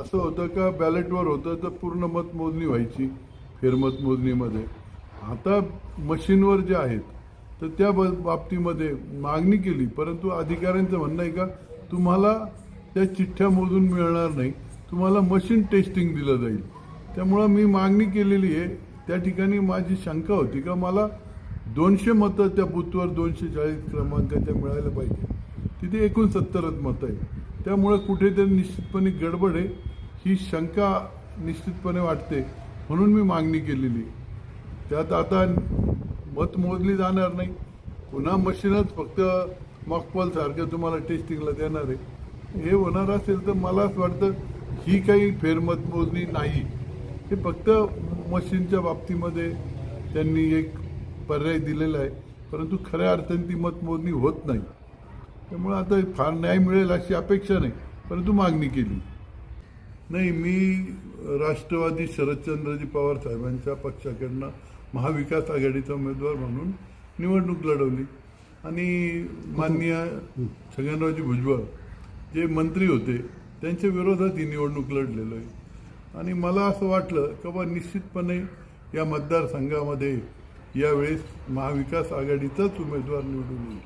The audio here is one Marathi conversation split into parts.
असं होतं का बॅलेटवर होतं तर पूर्ण मतमोजणी व्हायची फेरमतमोजणीमध्ये आता मशीनवर जे आहेत तर त्या ब बाबतीमध्ये मागणी केली परंतु अधिकाऱ्यांचं म्हणणं आहे का तुम्हाला त्या चिठ्ठ्या मोजून मिळणार नाही तुम्हाला मशीन टेस्टिंग दिलं जाईल. त्यामुळं मी मागणी केलेली आहे त्या ठिकाणी माझी शंका होती का मला दोनशे मतं त्या बूथवर दोनशे चाळीस क्रमांकाच्या मिळायला पाहिजे. तिथे एकूण सत्तरच मतं आहे त्यामुळं कुठेतरी निश्चितपणे गडबड आहे. ही शंका निश्चितपणे वाटते. म्हणून मी मागणी केलेली आहे. त्यात आता मत मोजली जाणार नाही. पुन्हा मशीनच फक्त मॉकपॉल सारखं तुम्हाला टेस्टिंगला देणार आहे. हे होणार असेल तर मला असं वाटतं ही काही फेरमत मोजणी नाही. हे फक्त मशीनच्या बाबतीमध्ये त्यांनी एक पर्याय दिलेला आहे. परंतु खऱ्या अर्थाने ती मतमोजणी होत नाही. त्यामुळं आता फार न्याय मिळेल अशी अपेक्षा नाही परंतु मागणी केली. नाही मी राष्ट्रवादी शरदचंद्रजी पवार साहेबांच्या पक्षाकडनं महाविकास आघाडीचा उमेदवार म्हणून निवडणूक लढवली. आणि माननीय छगनरावजी भुजबळ जे मंत्री होते त्यांच्या विरोधात ही निवडणूक लढलेलो आहे. आणि मला असं वाटलं की बा निश्चितपणे या मतदारसंघामध्ये यावेळेस महाविकास आघाडीचाच उमेदवार निवडून येईल.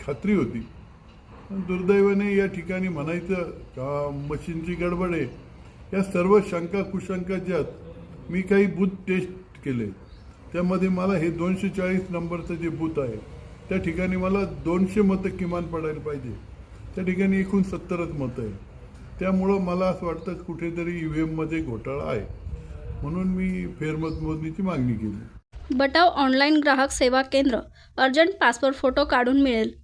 खात्री होती. दुर्दैवाने या ठिकाणी म्हणायचं का मशीनची गडबड आहे. या सर्व शंका कुशंका ज्यात मी काही बूथ टेस्ट केले. त्यामध्ये मला हे दोनशे चाळीस नंबरचं जे बूथ आहे त्या ठिकाणी मला दोनशे मतं किमान पडायला पाहिजे. त्या ठिकाणी एकूण सत्तरच मतं आहे त्यामुळं मला असं वाटतं कुठेतरी ई व्ही एममध्ये घोटाळा आहे. म्हणून मी फेरमत मोजणीची मागणी केली. बटाव ऑनलाईन ग्राहक सेवा केंद्र. अर्जंट पासपोर्ट फोटो काढून मिळेल.